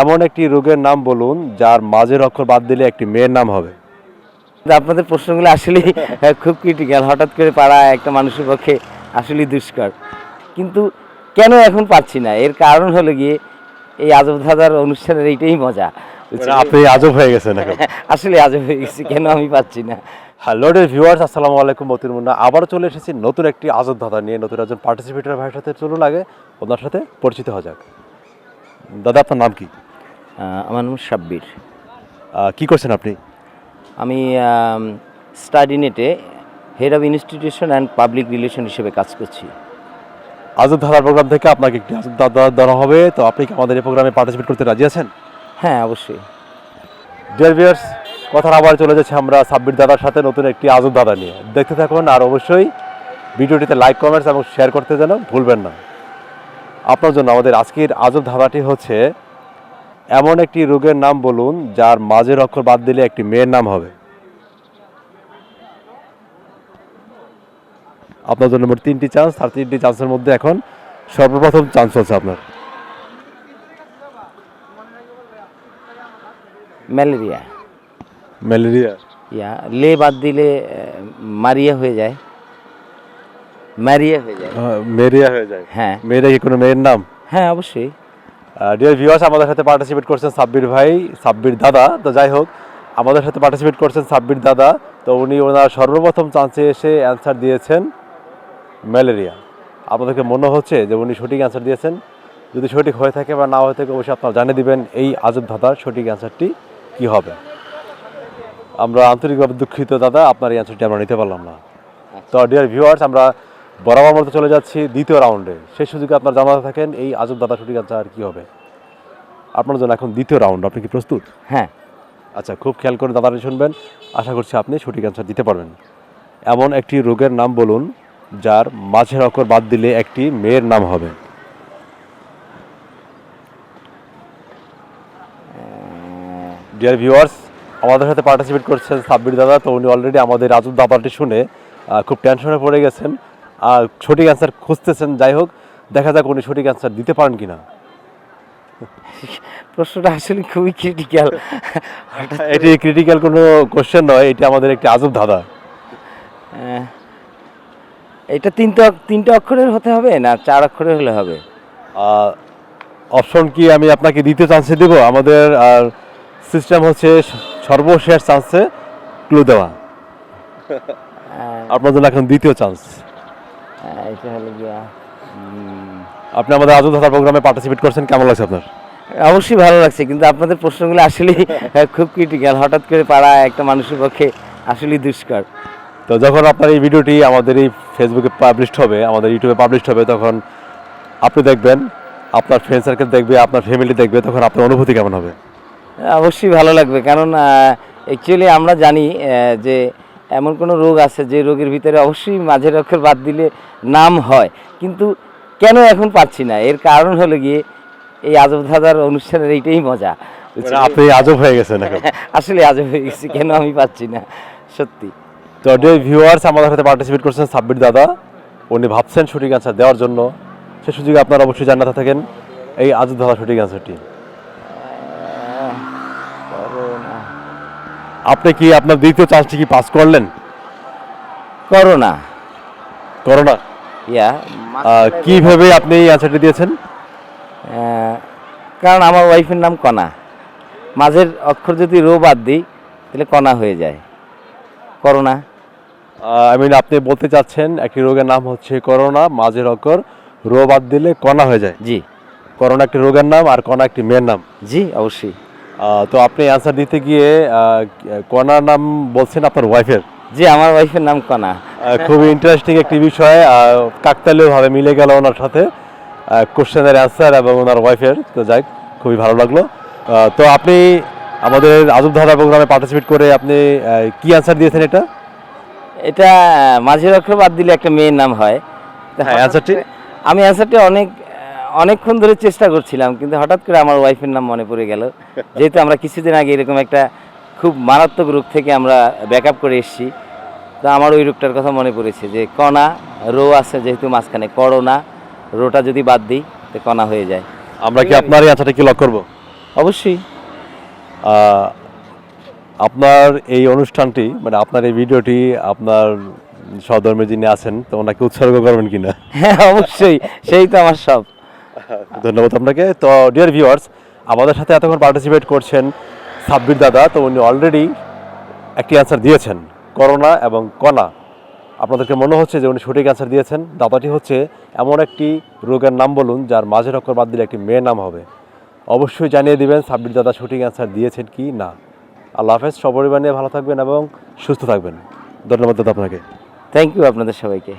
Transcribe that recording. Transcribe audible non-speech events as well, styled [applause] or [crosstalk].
এমন একটি রোগের নাম বলুন যার মাঝের অক্ষর বাদ দিলে একটি মেয়ের নাম হবে। আপনাদের প্রশ্নগুলো আসলে খুব ক্রিটিক্যাল হঠাৎ করে পারা একটা মানুষের পক্ষে আসলে দুষ্কর। কিন্তু কেন এখন পাচ্ছি না? এর কারণ হলো গিয়ে এই আজব ধাঁধার অনুষ্ঠানের এইটাই মজা। মানে আপনি আজব হয়ে গেছেন [laughs] আসলে আজব হয়ে গেছি কেন আমি পাচ্ছি না? হ্যালো ডে ভিউয়ার্স আসসালামু আলাইকুম মতির মুন্না। আবারও চলে এসেছি নতুন একটি আজব ধাঁধা নিয়ে। নতুন একজন পার্টিসিপেটর ভাইয়ের সাথে চলুন আগে ওনার সাথে পরিচিত হওয়া যাক। দাদা আপনার নাম কি? আমার নাম সাব্বির। কি করছেন আপনি? আমি স্টাডি নেটে head of institution and public relation হিসেবে কাজ করছি। আজব ধাঁধার প্রোগ্রাম থেকে আপনাকে একটি আজব ধাঁধা দেওয়া হবে। তো আপনি কি আমাদের এই প্রোগ্রামে পার্টিসিপেট করতে রাজি আছেন? হ্যাঁ অবশ্যই। ডিয়ার ভিউয়ার্স কথার আবার চলে যাচ্ছে আমরা সাব্বির দাদার সাথে নতুন একটি আজব দাদা নিয়ে। দেখতে থাকুন আর অবশ্যই ভিডিওটিতে লাইক কমেন্টস এবং শেয়ার করতে যেন ভুলবেন না। আপনার জন্য আমাদের আজকের আজব ধাঁধাটি হচ্ছে এমন একটি রোগের নাম বলুন যার মাঝের অক্ষর বাদ দিলে একটি মেয়ের নাম হবে। আপনার জন্য মোট তিনটি চান্স আর তিনটি চান্সের মধ্যে এখন সর্বপ্রথম চান্স হচ্ছে আপনার। ম্যালেরিয়া ম্যালেরিয়া ইয়া লে বাদ দিলে মারিয়া হয়ে যায়। ম্যারিয়া হয়ে যায়। মেরিয়া হয়ে যায়। হ্যাঁ। মেয়েরা কি কোনো মেয়ের নাম? হ্যাঁ অবশ্যই। ডিয়ার ভিউয়ার্স আমাদের সাথে পার্টিসিপেট করছেন সাব্বির ভাই সাব্বির দাদা। তো যাই হোক আমাদের সাথে পার্টিসিপেট করছেন সাব্বির দাদা। তো উনি ওনার সর্বপ্রথম চান্সে এসে অ্যান্সার দিয়েছেন ম্যালেরিয়া। আপনাদেরকে মনে হচ্ছে যে উনি সঠিক অ্যান্সার দিয়েছেন। যদি সঠিক হয়ে থাকে বা না হয়ে থাকে অবশ্যই আপনারা জানিয়ে দিবেন এই আজব দাদার সঠিক অ্যান্সারটি কি হবে। আমরা আন্তরিকভাবে দুঃখিত দাদা আপনার এই অ্যান্সারটি আমরা নিতে পারলাম না। তো ডিয়ার ভিউয়ার্স আমরা বরাবর মতো চলে যাচ্ছি দ্বিতীয় রাউন্ডে। সেই সুযোগে আপনার জানাতে থাকেন এই আজব দাদা সঠিক আর কী হবে? আপনার জন্য এখন দ্বিতীয় রাউন্ড আপনি কি প্রস্তুত? হ্যাঁ। আচ্ছা খুব খেয়াল করে দাদাটি শুনবেন। আশা করছি আপনি সঠিক অ্যান্সার দিতে পারবেন। এমন একটি রোগের নাম বলুন যার মাঝের অক্ষর বাদ দিলে একটি মেয়ের নাম হবে। ডিয়ার ভিউয়ার্স আমাদের সাথে পার্টিসিপেট করছেন সাব্বির দাদা। তো উনি অলরেডি আমাদের আজব দাবাটি শুনে খুব টেনশনে পড়ে গেছেন। সঠিক অ্যান্সার খুঁজতেছেন যাই হোক দেখা যাক উনি সঠিক অ্যান্সার দিতে পারেন কিনা। প্রশ্নটা আসলে খুবই ক্রিটিক্যাল এটি ক্রিটিক্যাল কোনো কোশ্চেন নয় এটি আমাদের একটি আজব ধাঁধা। এটা তিনটা তিনটা অক্ষরের হতে হবে না চার অক্ষরের হলে হবে? অপশন কি আমি আপনাকে দ্বিতীয় চান্সে দেব? আমাদের আর সিস্টেম হচ্ছে সর্বশেষ চান্সে ক্লু দেওয়া। আপনার জন্য এখন দ্বিতীয় চান্স এটা হলো গিয়া আপনি আমাদের আজব ধাঁধা প্রোগ্রামে পার্টিসিপেট করছেন কেমন লাগছে আপনার? অবশ্যই ভালো লাগছে কিন্তু আপনাদের প্রশ্নগুলো আসলে [laughs] খুব ক্রিটিক্যাল হঠাৎ করে পারা একটা মানুষের পক্ষে আসলে দুষ্কর। তো যখন আপনার এই ভিডিওটি আমাদের এই ফেসবুকে পাবলিশড হবে আমাদের ইউটিউবে পাবলিশড হবে তখন আপনি দেখবেন আপনার ফ্রেন্ড সার্কেল দেখবে আপনার ফ্যামিলি দেখবে তখন আপনার অনুভূতি কেমন হবে? অবশ্যই ভালো লাগবে কারণ অ্যাকচুয়ালি আমরা জানি যে এমন কোনো রোগ আছে যে রোগের ভিতরে অবশ্যই মাঝের অক্ষর বাদ দিলে নাম হয়। কিন্তু কেন এখন পাচ্ছি না? এর কারণ হলো গিয়ে এই আজব ধাঁধার অনুষ্ঠানের এইটাই মজা। মানে আপনি আজব হয়ে গেছেন [laughs] আসলে আজব হয়ে গেছি কেন আমি পাচ্ছি না? সত্যি। তো ডিয়ার ভিউয়ার্স আমাদের সাথে পার্টিসিপেট করছেন সাব্বির দাদা। উনি ভাবছেন সঠিক অ্যান্সার দেওয়ার জন্য। সে সুযোগে আপনারা অবশ্যই জানাতে থাকেন। এই আজব দাদা সঠিক অ্যান্সারটি আপনি কি আপনার দ্বিতীয় চান্সটি কি পাস করলেন? করোনা। করোনা? ইয়া আহ, কীভাবে আপনি এই অ্যান্সারটি দিয়েছেন? আহ, কারণ আমার ওয়াইফের নাম কণা। মাঝের অক্ষর যদি রো বাদ দিই তাহলে কণা হয়ে যায়। করোনা। আই মিন আপনি বলতে চাচ্ছেন একটি রোগের নাম হচ্ছে করোনা মাঝের অক্ষর রো বাদ দিলে কণা হয়ে যায়। জি। করোনা একটি রোগের নাম আর কণা একটি মেয়ের নাম। জি অবশ্যই। তো আপনি অ্যান্সার দিতে গিয়ে কণার নাম বলছেন আপনার ওয়াইফের জি আমার ওয়াইফের নাম কণা খুবই ইন্টারেস্টিং একটি বিষয় কাকতালীয় ভাবে মিলে গেল ওনার সাথে কোশ্চেনের অ্যান্সার এবং ওনার ওয়াইফের তো যাই খুবই ভালো লাগল। তো আপনি আমাদের আজব ধারা প্রোগ্রামে পার্টিসিপেট করে আপনি কি অ্যান্সার দিয়েছেন এটা? এটা মাঝের অক্ষর বাদ দিলে একটা মেয়ের নাম হয়। হ্যাঁ, আমি অ্যান্সারটি অনেক অনেকক্ষণ ধরে চেষ্টা করছিলাম কিন্তু হঠাৎ করে আমার ওয়াইফের নাম মনে পড়ে গেল। [laughs] যেহেতু আমরা কিছুদিন আগে এরকম একটা খুব মারাত্মক রোগ থেকে আমরা ব্যাক করে এসেছি তো আমার ওই রোগটার কথা মনে পড়েছে যে কণা রো আছে যেহেতু মাঝখানে করোনা রোটা যদি বাদ দিই তো কণা হয়ে যায়। আমরা কি আপনার এই কি লক করব? অবশ্যই। আহ, আপনার এই অনুষ্ঠানটি মানে আপনার এই ভিডিওটি আপনার সহধর্মে যিনি আছেন তো ওনাকে উৎসর্গ করবেন কিনা? হ্যাঁ অবশ্যই। সেই তো আমার সব ধন্যবাদ আপনাকে। তো ডিয়ার ভিউয়ার্স আমাদের সাথে এতক্ষণ পার্টিসিপেট করছেন সাব্বির দাদা, তো উনি অলরেডি একটি অ্যান্সার দিয়েছেন, করোনা এবং কণা। আপনাদেরকে মনে হচ্ছে যে উনি সঠিক অ্যান্সার দিয়েছেন। দাদাটি হচ্ছে এমন একটি রোগের নাম বলুন, যার মাঝের অক্ষর বাদ দিলে একটি মেয়ের নাম হবে। অবশ্যই জানিয়ে দিবেন সাব্বির দাদা সঠিক অ্যান্সার দিয়েছেন কি না। আল্লাহ হাফেজ, সপরিবার নিয়ে ভালো থাকবেন এবং সুস্থ থাকবেন। ধন্যবাদ দাদা আপনাকে। থ্যাংক ইউ আপনাদের সবাইকে।